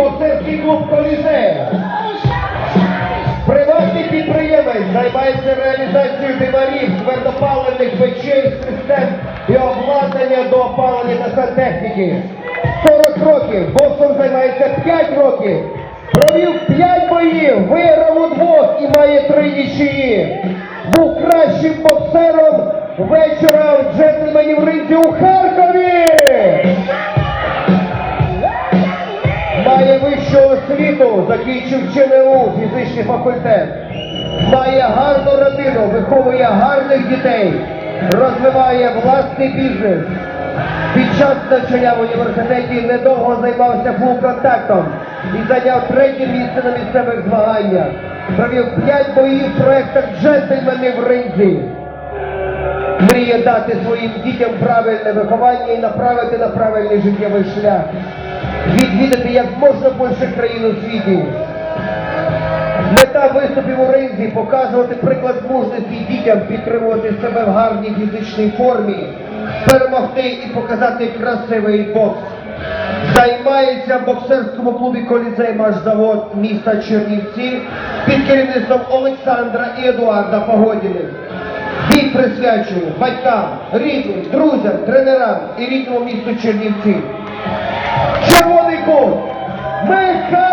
боксерський клуб Колізея. Приватний підприємець займається реалізацією диварів, твердопалених печей, систем і обладнання до опалення та сантехніки. 40 років, боксом займається 5 років. Провів 5 боїв, виграв у двох і має три нічиї. Був кращим боксером вечора джентльменів ринці у вищу освіту, закінчив ЧНУ, фізичний факультет. Має гарну родину, виховує гарних дітей, розвиває власний бізнес. Під час навчання в університеті недовго займався фулл-контактом і зайняв третє місце на місцевих змаганнях. Провів п'ять боїв в проєктах джентльмени в ринзі. Мріє дати своїм дітям правильне виховання і направити на правильний життєвий шлях. Відвідати як можна більше країн у світі. Мета виступів у ринзі показувати приклад мужності дітям, підтримувати себе в гарній фізичній формі, перемогти і показати красивий бокс. Займається в боксерському клубі Колізей Машзавод міста Чернівці під керівництвом Олександра і Едуарда Погодіних. Бій присвячую батькам, рідним, друзям, тренерам і рідному місту Чернівці. Chamónico, Meja.